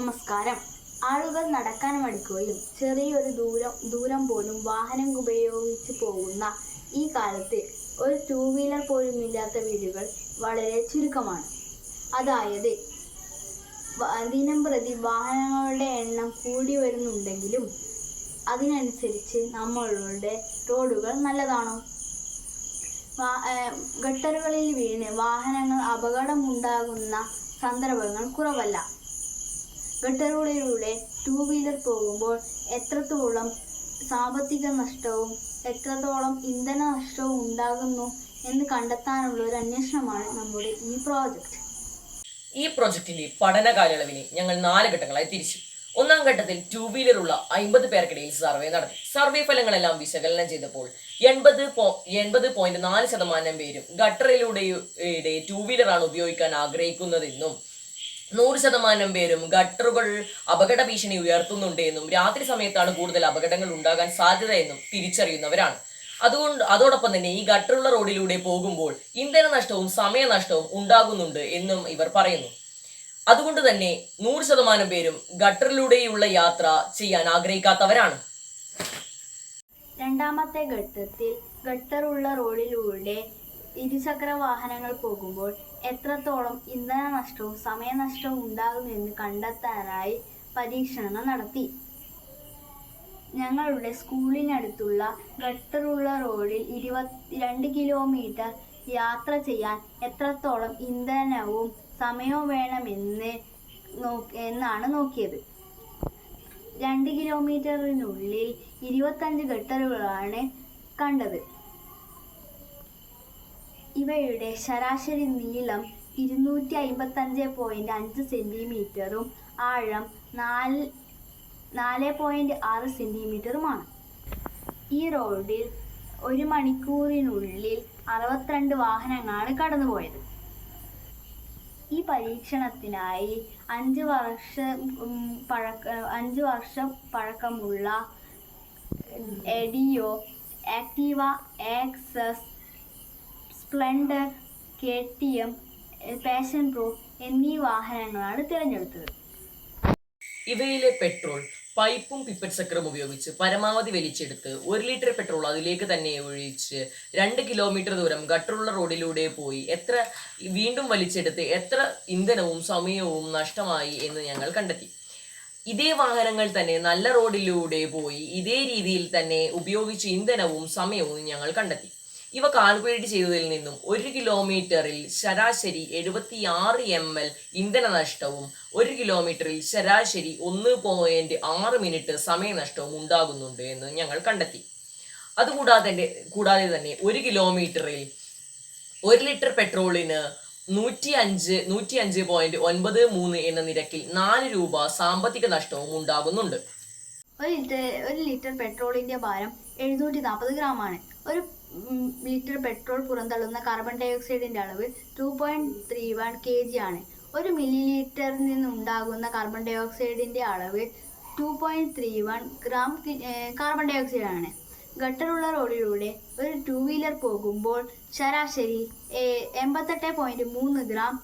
നമസ്കാരം. ആളുകൾ നടക്കാൻ മടിക്കുകയും ചെറിയൊരു ദൂരം ദൂരം പോലും വാഹനം ഉപയോഗിച്ച് പോകുന്ന ഈ കാലത്ത് ഒരു ടൂ വീലർ പോലും ഇല്ലാത്ത വീടുകൾ വളരെ ചുരുക്കമാണ്. അതായത് ദിനം പ്രതി വാഹനങ്ങളുടെ എണ്ണം കൂടി വരുന്നുണ്ടെങ്കിലും അതിനനുസരിച്ച് നമ്മളുടെ റോഡുകൾ നല്ലതാണോ? ഗട്ടറുകളിൽ വീണ് വാഹനങ്ങൾ അപകടമുണ്ടാകുന്ന സന്ദർഭങ്ങൾ കുറവല്ല. ഗട്ടറുകളിലൂടെ ടൂ വീലർ പോകുമ്പോൾ എത്രത്തോളം സാമ്പത്തിക നഷ്ടവും എത്രത്തോളം ഇന്ധന നഷ്ടവും ഉണ്ടാകുന്നു എന്ന് കണ്ടെത്താനുള്ള ഒരു അന്വേഷണമാണ് നമ്മുടെ ഈ പ്രോജക്റ്റ് ഈ പ്രോജക്റ്റിന്റെ പഠന കാലയളവിനെ ഞങ്ങൾ നാല് ഘട്ടങ്ങളായി തിരിച്ചു. ഒന്നാം ഘട്ടത്തിൽ ടൂ വീലറുള്ള അമ്പത് പേർക്കിടയിൽ സർവേ നടത്തി സർവേ ഫലങ്ങളെല്ലാം വിശകലനം ചെയ്തപ്പോൾ എൺപത് എൺപത് പോയിന്റ് നാല് ശതമാനം പേരും ഗട്ടറിലൂടെ ടൂ വീലറാണ് ഉപയോഗിക്കാൻ ആഗ്രഹിക്കുന്നതെന്നും നൂറ് ശതമാനം പേരും ഗട്ടറുകൾ അപകട ഭീഷണി ഉയർത്തുന്നുണ്ട് എന്നും രാത്രി സമയത്താണ് കൂടുതൽ അപകടങ്ങൾ ഉണ്ടാകാൻ സാധ്യത എന്നും തിരിച്ചറിയുന്നവരാണ്. അതുകൊണ്ട് അതോടൊപ്പം തന്നെ ഈ ഗട്ടറുള്ള റോഡിലൂടെ പോകുമ്പോൾ ഇന്ധന നഷ്ടവും സമയനഷ്ടവും ഉണ്ടാകുന്നുണ്ട് എന്നും ഇവർ പറയുന്നു. അതുകൊണ്ട് തന്നെ നൂറ് ശതമാനം പേരും ഗട്ടറിലൂടെയുള്ള യാത്ര ചെയ്യാൻ ആഗ്രഹിക്കാത്തവരാണ്. രണ്ടാമത്തെ ഘട്ടത്തിൽ ഗട്ടറുള്ള റോഡിലൂടെ ഇരുചക്ര വാഹനങ്ങൾ പോകുമ്പോൾ എത്രത്തോളം ഇന്ധന നഷ്ടവും സമയനഷ്ടവും ഉണ്ടാകുമെന്ന് കണ്ടെത്താനായി പരീക്ഷണങ്ങൾ നടത്തി. ഞങ്ങളുടെ സ്കൂളിനടുത്തുള്ള ഗട്ടറുള്ള റോഡിൽ ഇരുപത്തിരണ്ട് കിലോമീറ്റർ യാത്ര ചെയ്യാൻ എത്രത്തോളം ഇന്ധനവും സമയവും വേണമെന്ന് എന്നാണ് നോക്കിയത്. രണ്ട് കിലോമീറ്ററിനുള്ളിൽ ഇരുപത്തഞ്ച് ഗട്ടറുകളാണ് കണ്ടത്. ഇവയുടെ ശരാശരി നീളം ഇരുന്നൂറ്റി അമ്പത്തഞ്ച് പോയിന്റ് അഞ്ച് സെന്റിമീറ്ററും ആഴം നാല് നാല് പോയിന്റ് ആറ് സെന്റിമീറ്ററുമാണ് ഈ റോഡിൽ ഒരു മണിക്കൂറിനുള്ളിൽ അറുപത്തിരണ്ട് വാഹനങ്ങളാണ് കടന്നുപോയത്. ഈ പരീക്ഷണത്തിനായി അഞ്ച് വർഷം പഴക്ക അഞ്ച് വർഷം പഴക്കമുള്ള എഡിയോ Activa Access Splendor K T M Passion Pro എന്നീ വാഹനങ്ങളാണ് തിരഞ്ഞെടുത്തത്. ഇവയിലെ പെട്രോൾ പൈപ്പും പിപ്പറ്റ് ചക്രം ഉപയോഗിച്ച് പരമാവധി വലിച്ചെടുത്ത് ഒരു ലിറ്റർ പെട്രോൾ അതിലേക്ക് തന്നെ ഒഴിച്ച് രണ്ട് കിലോമീറ്റർ ദൂരം ഗട്ടറുള്ള റോഡിലൂടെ പോയി എത്ര വീണ്ടും വലിച്ചെടുത്ത് എത്ര ഇന്ധനവും സമയവും നഷ്ടമായി എന്ന് ഞങ്ങൾ കണ്ടെത്തി. ഇതേ വാഹനങ്ങൾ തന്നെ നല്ല റോഡിലൂടെ പോയി ഇതേ രീതിയിൽ തന്നെ ഉപയോഗിച്ച് ഇന്ധനവും സമയവും ഞങ്ങൾ കണ്ടെത്തി. ഇവ കാൽക്കുലേറ്റ് ചെയ്തതിൽ നിന്നും ഒരു കിലോമീറ്ററിൽ ശരാശരി എഴുപത്തി ആറ് എം എൽ ഇന്ധന നഷ്ടവും ഒരു കിലോമീറ്ററിൽ ശരാശരി ഒന്ന് പോയിന്റ് ആറ് മിനിറ്റ് സമയനഷ്ടവും ഉണ്ടാകുന്നുണ്ട് എന്ന് ഞങ്ങൾ കണ്ടെത്തി. അതുകൂടാതെ കൂടാതെ തന്നെ ഒരു കിലോമീറ്ററിൽ ഒരു ലിറ്റർ പെട്രോളിന് നൂറ്റി അഞ്ച് നൂറ്റി അഞ്ച് പോയിന്റ് ഒൻപത് മൂന്ന് എന്ന നിരക്കിൽ നാല് രൂപ സാമ്പത്തിക നഷ്ടവും ഉണ്ടാകുന്നുണ്ട്. ഒരു ലിറ്റർ പെട്രോളിന്റെ ഭാരം എഴുന്നൂറ്റി നാൽപ്പത് ഗ്രാം ആണ് ഒരു ഉം, ലിറ്റർ പെട്രോൾ പുറന്തള്ളുന്ന കാർബൺ ഡൈ ഓക്സൈഡിന്റെ അളവ് two point three one K G ആണ്. ഒരു മില്ലി ലിറ്ററിൽ നിന്നുണ്ടാകുന്ന കാർബൺ ഡൈ ഓക്സൈഡിന്റെ അളവ് two point three one gram carbon dioxide ആണ്. ഗട്ടറുള്ള റോഡിലൂടെ ഒരു ടു വീലർ പോകുമ്പോൾ ശരാശരി എൺപത്തെട്ട് പോയിന്റ് മൂന്ന് ഗ്രാം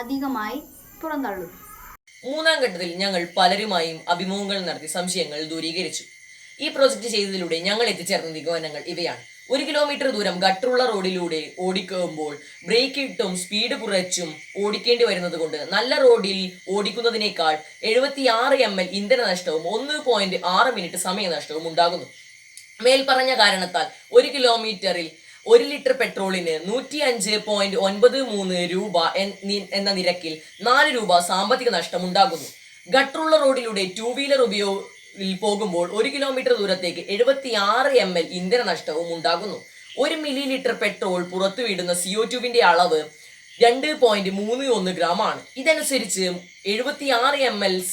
അധികമായി പുറന്തള്ളും. മൂന്നാം ഘട്ടത്തിൽ ഞങ്ങൾ പലരുമായും അഭിമുഖങ്ങൾ നടത്തി സംശയങ്ങൾ ദൂരീകരിച്ചു. ഈ പ്രോജക്റ്റ് ചെയ്തതിലൂടെ ഞങ്ങൾ എത്തിച്ചേർന്ന നിഗമനങ്ങൾ ഇവയാണ്. ഒരു കിലോമീറ്റർ ദൂരം ഗട്ടറുള്ള റോഡിലൂടെ ഓടിക്കുമ്പോൾ ബ്രേക്ക് ഇട്ടും സ്പീഡ് കുറച്ചും ഓടിക്കേണ്ടി വരുന്നത് കൊണ്ട് നല്ല റോഡിൽ ഓടിക്കുന്നതിനേക്കാൾ എഴുപത്തി ആറ് എം എൽ ഇന്ധന നഷ്ടവും ഒന്ന് പോയിന്റ് ആറ് മിനിറ്റ് സമയനഷ്ടവും ഉണ്ടാകുന്നു. മേൽപ്പറഞ്ഞ കാരണത്താൽ ഒരു കിലോമീറ്ററിൽ ഒരു ലിറ്റർ പെട്രോളിന് നൂറ്റി അഞ്ച് പോയിന്റ് ഒൻപത് മൂന്ന് രൂപ എന്ന നിരക്കിൽ നാല് രൂപ സാമ്പത്തിക നഷ്ടം ഉണ്ടാകുന്നു ഗട്ടറുള്ള റോഡിലൂടെ ടൂ വീലർ ഉപയോഗ പോകുമ്പോൾ ഒരു കിലോമീറ്റർ ദൂരത്തേക്ക് എഴുപത്തി ആറ് എം എൽ ഇന്ധന നഷ്ടവും ഉണ്ടാകുന്നു. ഒരു മില്ലി ലിറ്റർ പെട്രോൾ പുറത്തുവിടുന്ന സിഒ ടുവിന്റെ അളവ് രണ്ട് പോയിന്റ് മൂന്ന് ഒന്ന് ഗ്രാം ആണ്. ഇതനുസരിച്ച് എഴുപത്തി ആറ് എം എൽ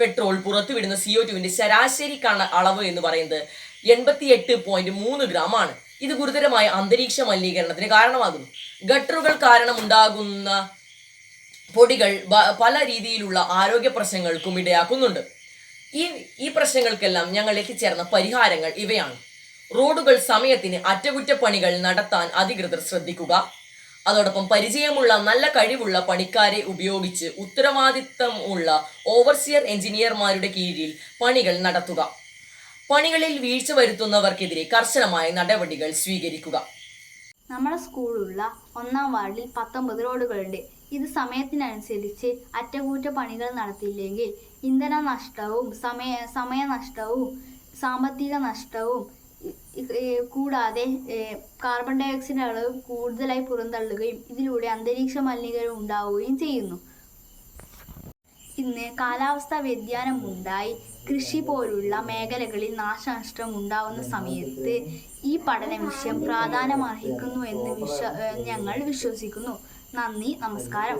പെട്രോൾ പുറത്തുവിടുന്ന സിഒ ടുവിന്റെ ശരാശരി കണ അളവ് എന്ന് പറയുന്നത് എൺപത്തി എട്ട് പോയിന്റ് മൂന്ന് ഗ്രാം ആണ്. ഇത് ഗുരുതരമായ അന്തരീക്ഷ മലിനീകരണത്തിന് കാരണമാകുന്നു. ഗട്ടറുകൾ കാരണമുണ്ടാകുന്ന പൊടികൾ പല രീതിയിലുള്ള ആരോഗ്യ പ്രശ്നങ്ങൾക്കും ഇടയാക്കുന്നുണ്ട്. ഈ ഈ പ്രശ്നങ്ങൾക്കെല്ലാം ഞങ്ങൾ എത്തിച്ചേർന്ന പരിഹാരങ്ങൾ ഇവയാണ്. റോഡുകൾ സമയത്തിന് അറ്റകുറ്റപ്പണികൾ നടത്താൻ അധികൃതർ ശ്രദ്ധിക്കുക. അതോടൊപ്പം പരിചയമുള്ള നല്ല കഴിവുള്ള പണിക്കാരെ ഉപയോഗിച്ച് ഉത്തരവാദിത്തമുള്ള ഓവർസിയർ എഞ്ചിനീയർമാരുടെ കീഴിൽ പണികൾ നടത്തുക. പണികളിൽ വീഴ്ച വരുത്തുന്നവർക്കെതിരെ കർശനമായ നടപടികൾ സ്വീകരിക്കുക. നമ്മുടെ സ്കൂളിലുള്ള ഒന്നാം വാർഡിൽ പത്തൊമ്പത് റോഡുകളുണ്ട്. ഇത് സമയത്തിനനുസരിച്ച് അറ്റകുറ്റപ്പണികൾ നടത്തിയില്ലെങ്കിൽ ഇന്ധന നഷ്ടവും സമയ സമയനഷ്ടവും സാമ്പത്തിക നഷ്ടവും കൂടാതെ കാർബൺ ഡൈ ഓക്സൈഡ് അളവ് കൂടുതലായി പുറന്തള്ളുകയും ഇതിലൂടെ അന്തരീക്ഷ മലിനീകരണം ഉണ്ടാവുകയും ചെയ്യുന്നു. ഇന്ന് കാലാവസ്ഥാ വ്യതിയാനം ഉണ്ടായി കൃഷി പോലുള്ള മേഖലകളിൽ നാശനഷ്ടം ഉണ്ടാവുന്ന സമയത്ത് ഈ പഠന വിഷയം പ്രാധാന്യമർഹിക്കുന്നു എന്ന് വിശ്വ ഞങ്ങൾ വിശ്വസിക്കുന്നു. നന്ദി നമസ്കാരം.